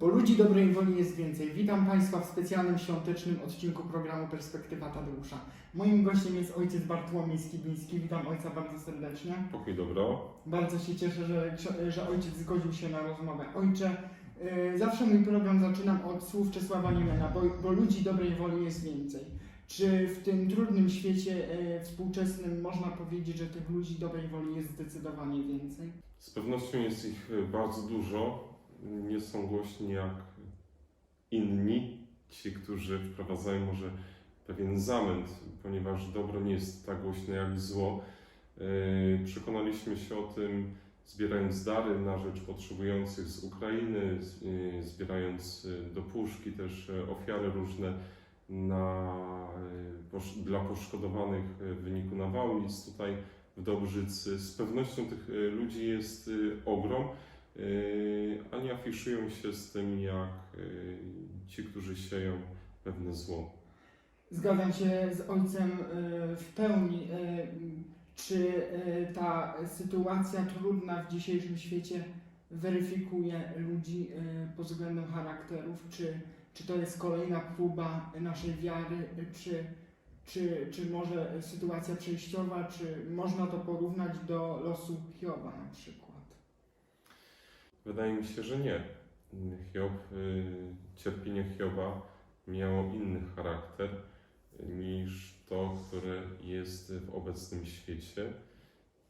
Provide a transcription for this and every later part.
Bo ludzi dobrej woli jest więcej. Witam Państwa w specjalnym świątecznym odcinku programu Perspektywa Tadeusza. Moim gościem jest ojciec Bartłomiej Skibiński. Witam ojca bardzo serdecznie. Pokój dobro. Bardzo się cieszę, że, że ojciec zgodził się na rozmowę. Ojcze, yy, zawsze mój program zaczynam od słów Czesława Niemena, bo, bo ludzi dobrej woli jest więcej. Czy w tym trudnym świecie yy, współczesnym można powiedzieć, że tych ludzi dobrej woli jest zdecydowanie więcej? Z pewnością jest ich e, bardzo dużo. Nie są głośni jak inni, ci, którzy wprowadzają może pewien zamęt, ponieważ dobro nie jest tak głośne jak zło. E, Przekonaliśmy się o tym zbierając dary na rzecz potrzebujących z Ukrainy, e, zbierając e, do puszki też ofiary różne na, dla poszkodowanych w wyniku nawałnic tutaj w Dobrzycy. Z pewnością tych ludzi jest ogrom, a nie afiszują się z tym jak e, ci, którzy sieją pewne zło. Zgadzam się z ojcem y, w pełni. Czy ta sytuacja trudna w dzisiejszym świecie weryfikuje ludzi pod względem charakterów? Czy, czy to jest kolejna próba naszej wiary? Czy, czy, czy może sytuacja przejściowa? Czy można to porównać do losu Hioba na przykład? Wydaje mi się, że nie. Hiob, y, cierpienie Hioba miało inny charakter niż to, które jest w obecnym świecie.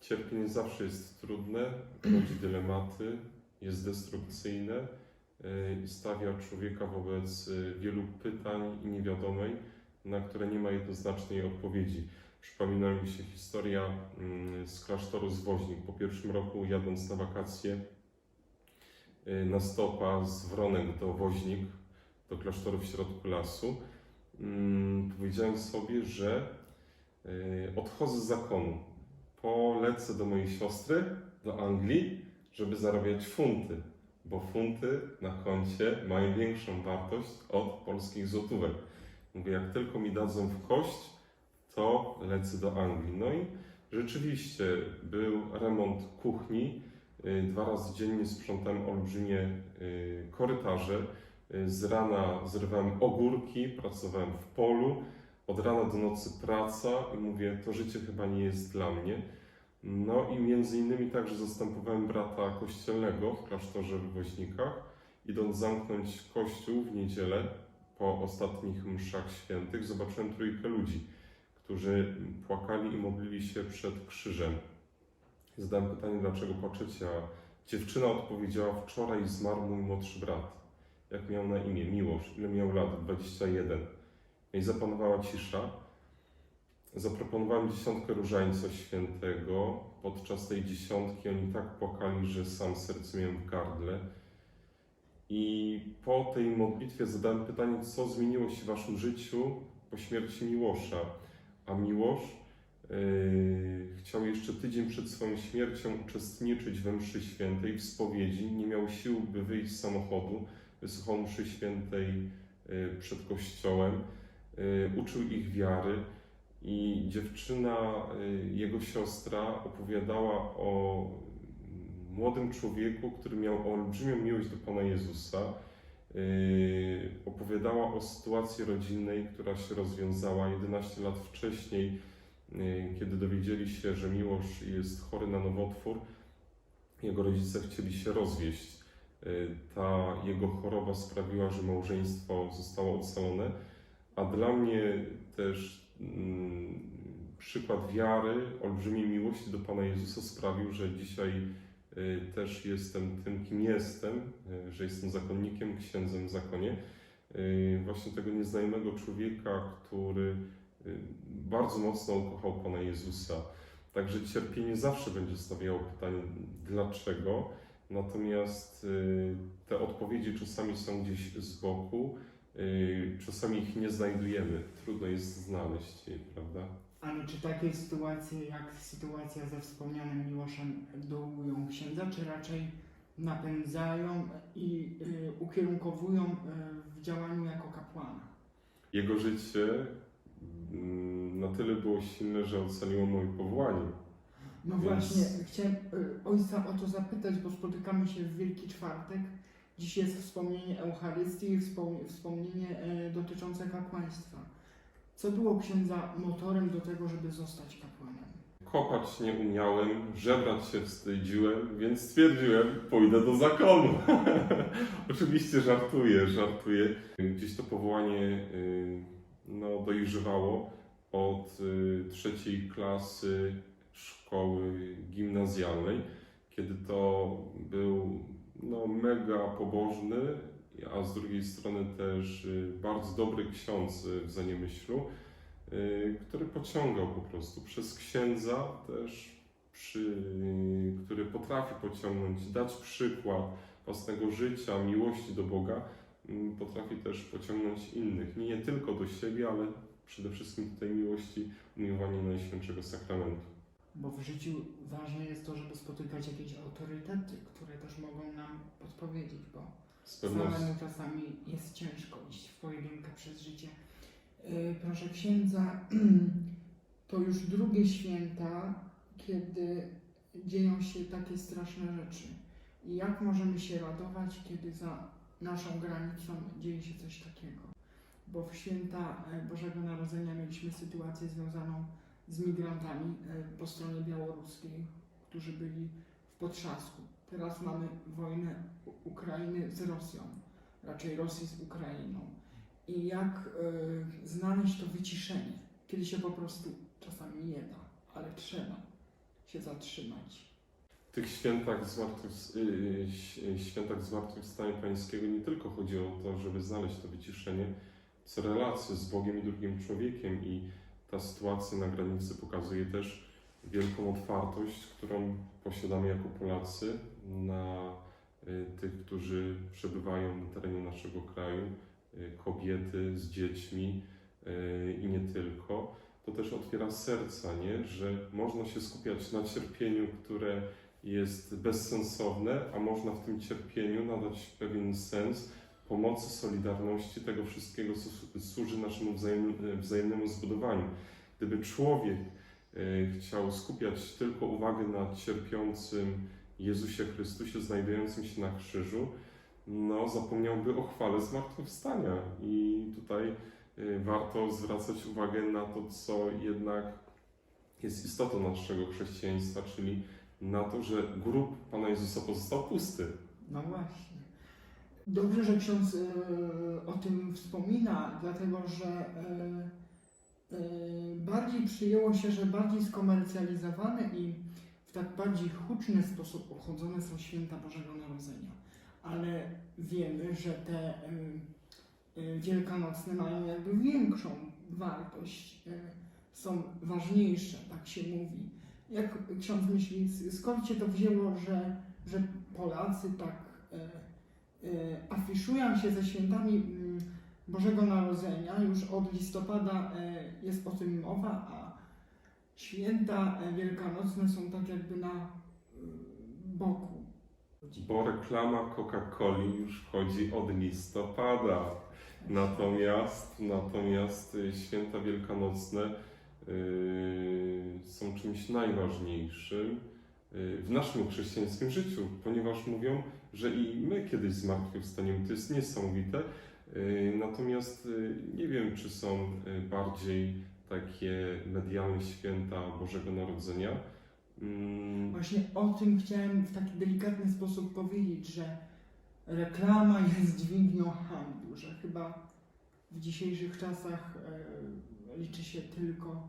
Cierpienie zawsze jest trudne, rodzi dylematy, jest destrukcyjne y, i stawia człowieka wobec y, wielu pytań i niewiadomej, na które nie ma jednoznacznej odpowiedzi. Przypomina mi się historia mm, z klasztoru Zwoźnik. Po pierwszym roku, jadąc na wakacje, na stopa z Wronek do Woźnik, do klasztoru w środku lasu, mm, powiedziałem sobie, że y, odchodzę z zakonu. Polecę do mojej siostry, do Anglii, żeby zarabiać funty, bo funty na koncie mają większą wartość od polskich złotówek. Mówię, jak tylko mi dadzą w kość, to lecę do Anglii. No i rzeczywiście był remont kuchni, Y, Dwa razy dziennie sprzątałem olbrzymie y, korytarze. Y, Z rana zrywałem ogórki, pracowałem w polu. Od rana do nocy praca i mówię, to życie chyba nie jest dla mnie. No i między innymi także zastępowałem brata kościelnego w klasztorze w Woźnikach, idąc zamknąć kościół w niedzielę po ostatnich mszach świętych, zobaczyłem trójkę ludzi, którzy płakali i modlili się przed krzyżem. Zadałem pytanie, dlaczego płaczecie, a dziewczyna odpowiedziała, wczoraj zmarł mój młodszy brat. Jak miał na imię? Miłosz. Ile miał lat? 21. No I zapanowała cisza. Zaproponowałem dziesiątkę różańca świętego. Podczas tej dziesiątki oni tak płakali, że sam serce miałem w gardle. I po tej modlitwie zadałem pytanie, co zmieniło się w waszym życiu po śmierci Miłosza. A Miłosz chciał jeszcze tydzień przed swoją śmiercią uczestniczyć we mszy świętej, w spowiedzi. Nie miał sił, by wyjść z samochodu. Wysłuchał mszy świętej yy, przed kościołem. Yy, Uczył ich wiary i dziewczyna, yy, jego siostra, opowiadała o młodym człowieku, który miał olbrzymią miłość do Pana Jezusa. Yy, Opowiadała o sytuacji rodzinnej, która się rozwiązała 11 lat wcześniej kiedy dowiedzieli się, że Miłosz jest chory na nowotwór, jego rodzice chcieli się rozwieść. Y, Ta jego choroba sprawiła, że małżeństwo zostało ocalone, a dla mnie też mm, przykład wiary, olbrzymiej miłości do Pana Jezusa sprawił, że dzisiaj y, też jestem tym, kim jestem, y, że jestem zakonnikiem, księdzem w zakonie. Y, Właśnie tego nieznajomego człowieka, który y, bardzo mocno ukochał Pana Jezusa. Także cierpienie zawsze będzie stawiało pytanie, dlaczego. Natomiast y, te odpowiedzi czasami są gdzieś z boku, y, czasami ich nie znajdujemy. Trudno jest znaleźć je, prawda? Ale czy takie sytuacje jak sytuacja ze wspomnianym Miłoszem dołują księdza, czy raczej napędzają i y, ukierunkowują w działaniu jako kapłana? Jego życie na tyle było silne, że ocaliło moje powołanie. No Więc- właśnie, chciałem y, ojca o to zapytać, bo spotykamy się w Wielki Czwartek Dziś jest wspomnienie Eucharystii i wspom- wspomnienie e, dotyczące kapłaństwa. Co było księdza motorem do tego, żeby zostać kapłanem? Kopać nie umiałem, żebrać się wstydziłem, więc stwierdziłem, pójdę do zakonu. Oczywiście żartuję, żartuję. Gdzieś to powołanie y, no, dojrzewało od y, trzeciej klasy szkoły gimnazjalnej, kiedy to był no, mega pobożny, a z drugiej strony też y, bardzo dobry ksiądz w Zaniemyślu, y, który pociągał po prostu przez księdza też, przy, który potrafi pociągnąć, dać przykład własnego życia, miłości do Boga, potrafi też pociągnąć innych. Nie tylko do siebie, ale przede wszystkim tutaj miłości, umiłowania Najświętszego Sakramentu. Bo w życiu ważne jest to, żeby spotykać jakieś autorytety, które też mogą nam podpowiedzieć, bo samemu czasami jest ciężko iść w pojedynkę przez życie. Yy, Proszę księdza, to już drugie święta, kiedy dzieją się takie straszne rzeczy. I jak możemy się radować, kiedy za naszą granicą dzieje się coś takiego? Bo w święta e, Bożego Narodzenia mieliśmy sytuację związaną z migrantami e, po stronie białoruskiej, którzy byli w potrzasku. Teraz mamy wojnę Ukrainy z Rosją, raczej Rosji z Ukrainą. I jak e, znaleźć to wyciszenie, kiedy się po prostu czasami nie da, ale trzeba się zatrzymać. Tych świętach, zmartwychws- y, ś- świętach Zmartwychwstania Pańskiego nie tylko chodzi o to, żeby znaleźć to wyciszenie, co relacje z Bogiem i drugim człowiekiem i ta sytuacja na granicy pokazuje też wielką otwartość, którą posiadamy jako Polacy na y, tych, którzy przebywają na terenie naszego kraju, y, kobiety z dziećmi y, i nie tylko. To też otwiera serca, nie? że można się skupiać na cierpieniu, które jest bezsensowne, a można w tym cierpieniu nadać pewien sens pomocy, solidarności, tego wszystkiego, co służy naszemu wzajem, wzajemnemu zbudowaniu. Gdyby człowiek e, chciał skupiać tylko uwagę na cierpiącym Jezusie Chrystusie znajdującym się na krzyżu, no zapomniałby o chwale zmartwychwstania. I tutaj e, warto zwracać uwagę na to, co jednak jest istotą naszego chrześcijaństwa, czyli na to, że grób Pana Jezusa pozostał pusty. No właśnie. Dobrze, że ksiądz e, o tym wspomina, dlatego że e, e, bardziej przyjęło się, że bardziej skomercjalizowane i w tak bardziej huczny sposób obchodzone są święta Bożego Narodzenia. Ale wiemy, że te e, e, wielkanocne mają jakby większą wartość, e, są ważniejsze, tak się mówi. Jak ksiądz myśli, skąd się to wzięło, że, że Polacy tak e, e, afiszują się ze świętami mm, Bożego Narodzenia, już od listopada e, jest o tym mowa, a święta wielkanocne są tak jakby na boku. Bo reklama Coca-Coli już wchodzi od listopada. Natomiast, natomiast y, święta wielkanocne są czymś najważniejszym y, w naszym chrześcijańskim życiu, ponieważ mówią, że i my kiedyś zmartwychwstaniemy. To jest niesamowite. Y, Natomiast nie wiem, czy są bardziej takie medialne święta Bożego Narodzenia. Mm, Właśnie o tym chciałem w taki delikatny sposób powiedzieć, że reklama jest dźwignią handlu, że chyba w dzisiejszych czasach e, liczy się tylko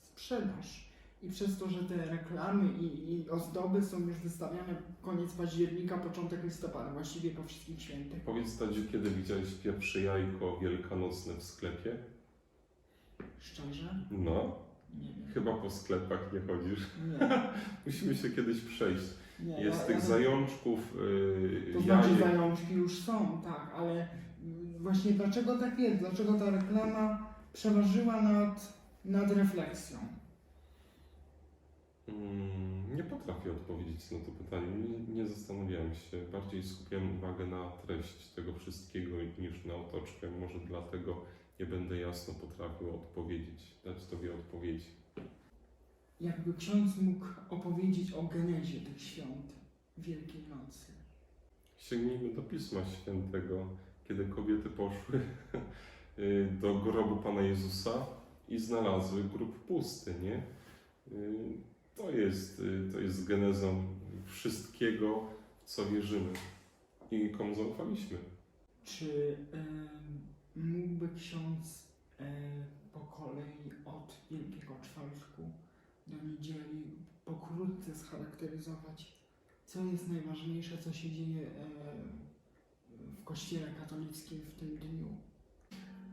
sprzedaż. I przez to, że te reklamy i, i ozdoby są już wystawiane koniec października, początek listopada, właściwie po wszystkich świętych. Powiedz Tadziu, kiedy widziałeś pierwsze jajko wielkanocne w sklepie? Szczerze? No, Nie wiem. chyba po sklepach nie chodzisz. Nie, Musimy się kiedyś przejść. nie. Jest ja- tych ja- zajączków, yy, To znaczy jajek. zajączki już są, tak, ale mm, właśnie dlaczego tak jest? Dlaczego ta reklama przeważyła nad, nad refleksją? Mm, Nie potrafię odpowiedzieć na to pytanie. Nie, nie zastanawiałem się. Bardziej skupiam uwagę na treść tego wszystkiego niż na otoczkę. Może dlatego nie będę jasno potrafił odpowiedzieć, dać Tobie odpowiedzi. Jakby ksiądz mógł opowiedzieć o genezie tych świąt Wielkiej Nocy. Sięgnijmy do Pisma Świętego, kiedy kobiety poszły do grobu Pana Jezusa i znalazły grób pusty, nie? Y, To jest, y, to jest genezą wszystkiego, w co wierzymy i komu zaufaliśmy. Czy y, mógłby ksiądz y, po kolei od Wielkiego Czwartku do niedzieli pokrótce scharakteryzować, co jest najważniejsze, co się dzieje y, w Kościele katolickim w tym dniu?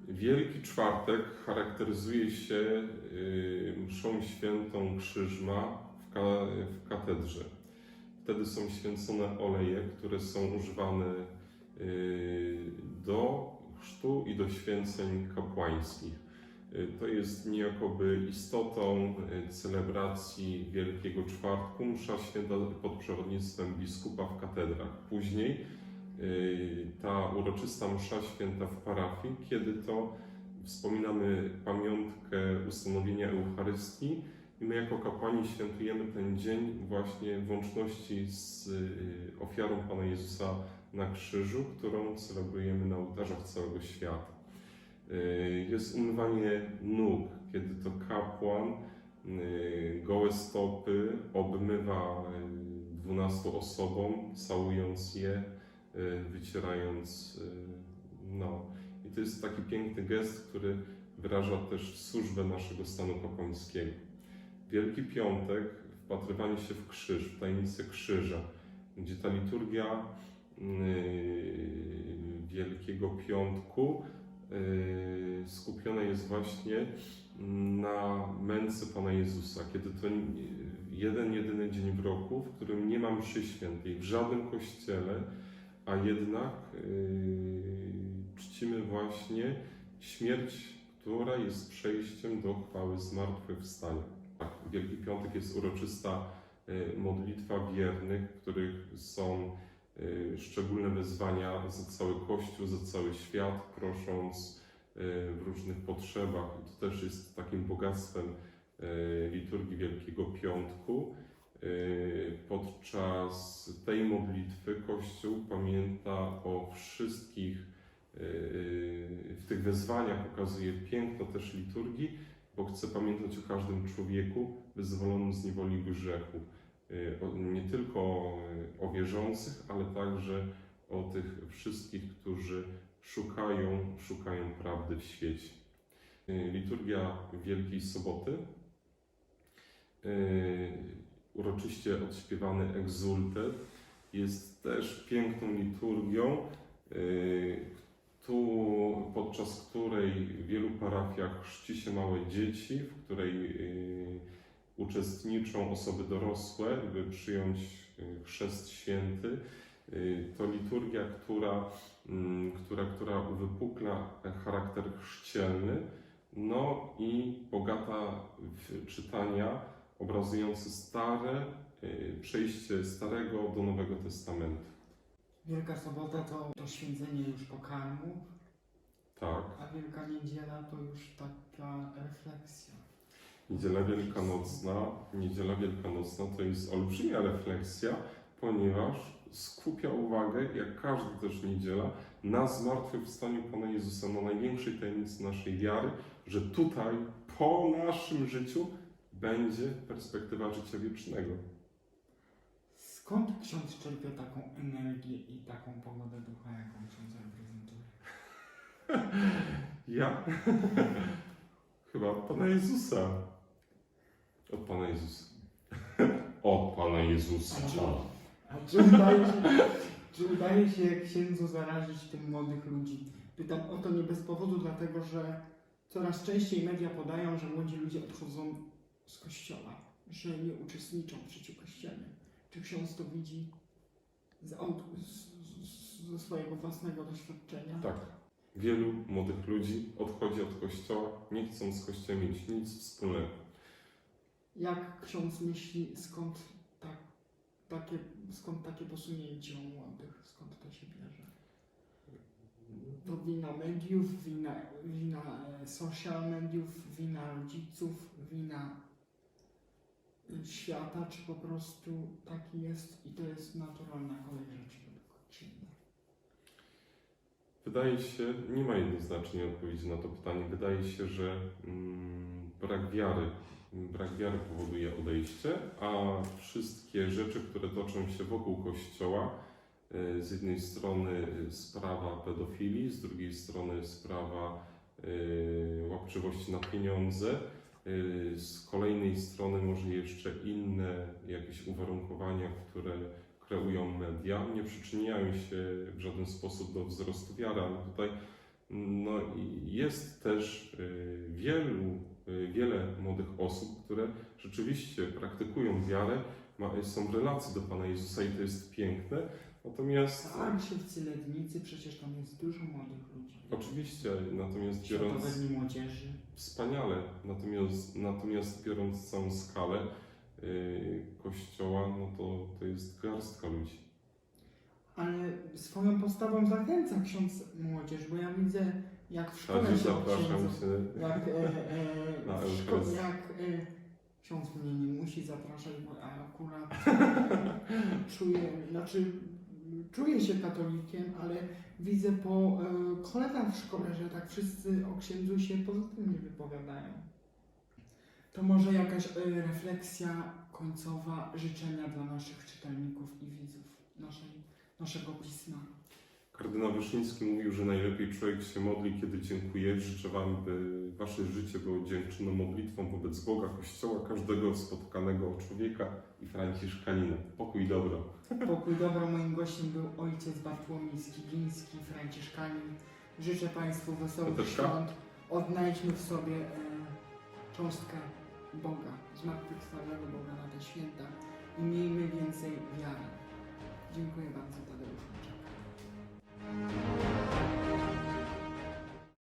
Wielki Czwartek charakteryzuje się y, mszą świętą Krzyżma w, ka, w katedrze. Wtedy są święcone oleje, które są używane y, do chrztu i do święceń kapłańskich. Y, To jest niejakoby istotą celebracji Wielkiego Czwartku, msza święta pod przewodnictwem biskupa w katedrach. Później ta uroczysta msza święta w parafii, kiedy to wspominamy pamiątkę ustanowienia Eucharystii i my jako kapłani świętujemy ten dzień właśnie w łączności z y, ofiarą Pana Jezusa na krzyżu, którą celebrujemy na ołtarzach całego świata. Y, Jest umywanie nóg, kiedy to kapłan gołe stopy obmywa dwunastu osobom, całując je, wycierając. y, No. I to jest taki piękny gest, który wyraża też służbę naszego stanu kapłańskiego. Wielki Piątek, wpatrywanie się w krzyż, w tajemnicę krzyża, gdzie ta liturgia y, Wielkiego Piątku y, skupiona jest właśnie na męce Pana Jezusa, kiedy to jeden, jedyny dzień w roku, w którym nie ma mszy świętej w żadnym kościele, a jednak y, czcimy właśnie śmierć, która jest przejściem do chwały zmartwychwstania. Tak, Wielki Piątek jest uroczysta y, modlitwa wiernych, w których są y, szczególne wezwania za cały Kościół, za cały świat, prosząc w różnych potrzebach. To też jest takim bogactwem liturgii Wielkiego Piątku. Y, Podczas tej modlitwy Kościół pamięta o wszystkich, y, w tych wezwaniach ukazuje piękno też liturgii, bo chce pamiętać o każdym człowieku wyzwolonym z niewoli grzechu. Y, Nie tylko y, o wierzących, ale także o tych wszystkich, którzy szukają, szukają prawdy w świecie. Y, Liturgia Wielkiej Soboty. Uroczyście odśpiewany egzultet jest też piękną liturgią, y, tu, podczas której w wielu parafiach chrzci się małe dzieci, w której y, uczestniczą osoby dorosłe, by przyjąć y, chrzest święty. To liturgia, która, mm, która, która uwypukla charakter chrzcielny, no i bogata w czytania obrazujące stare, y, przejście Starego do Nowego Testamentu. Wielka Sobota to, to święcenie już pokarmów, Tak. a Wielka Niedziela to już taka refleksja. Niedziela Wielkanocna, Niedziela Wielkanocna to jest olbrzymia refleksja, ponieważ skupia uwagę, jak każda też niedziela, na zmartwychwstaniu Pana Jezusa, na największej tajemnicy naszej wiary, że tutaj, po naszym życiu, będzie perspektywa życia wiecznego. Skąd ksiądz czerpie taką energię i taką pogodę ducha, jaką ksiądz reprezentuje? Ja? Chyba od Pana Jezusa. Od Pana Jezusa. Od Pana Jezusa. A czy, a czy, udaje się, czy udaje się księdzu zarazić tym młodych ludzi? Pytam o to nie bez powodu, dlatego że coraz częściej media podają, że młodzi ludzie odchodzą z kościoła, że nie uczestniczą w życiu kościelnym. Czy ksiądz to widzi z, z, z, ze swojego własnego doświadczenia? Tak. Wielu młodych ludzi odchodzi od kościoła, nie chcą z kościołem mieć nic wspólnego. Jak ksiądz myśli, skąd, tak, takie, skąd takie posunięcie u młodych, skąd to się bierze? To wina mediów, wina, wina e, social mediów, wina rodziców, wina świata, czy po prostu taki jest i to jest naturalna kolej rzeczy. czy nie? Wydaje się, nie ma jednoznacznej odpowiedzi na to pytanie. Wydaje się, że mm, brak wiary, brak wiary powoduje odejście, a wszystkie rzeczy, które toczą się wokół Kościoła, y, z jednej strony sprawa pedofilii, z drugiej strony sprawa y, łapczywości na pieniądze, z kolejnej strony może jeszcze inne jakieś uwarunkowania, które kreują media, nie przyczyniają się w żaden sposób do wzrostu wiary, ale tutaj no, jest też y, wielu, y, wiele młodych osób, które rzeczywiście praktykują wiarę, są relacje do Pana Jezusa i to jest piękne, natomiast Tak, siewcy Lednicy, przecież tam jest dużo młodych ludzi. oczywiście, natomiast biorąc Światowe Dni Młodzieży. wspaniale, natomiast, natomiast biorąc całą skalę y, Kościoła, no to, to jest garstka ludzi. Ale swoją postawą zachęca ksiądz młodzież, bo ja widzę, jak w szkole Także się zapraszam księdza- Cię Jak, e, e, Na w szko- jak e, ksiądz mnie nie musi zapraszać, bo ja akurat czuję, znaczy czuję się katolikiem, ale widzę po e, kolegach w szkole, że tak wszyscy o księdzu się pozytywnie wypowiadają. To może jakaś e, refleksja końcowa, życzenia dla naszych czytelników i widzów naszej, naszego pisma. Kardynał Wyszyński mówił, że najlepiej człowiek się modli, kiedy dziękuje. Życzę Wam, by Wasze życie było dziękczynną modlitwą wobec Boga, Kościoła, każdego spotkanego człowieka i Franciszkanina. Pokój dobro. Pokój dobro moim gościem był ojciec Bartłomiej Skibiński, Franciszkanin. Życzę Państwu wesołych świąt. Odnajdźmy w sobie e, cząstkę Boga, zmartwychwstałego Boga na te święta i miejmy więcej wiary. Dziękuję bardzo. you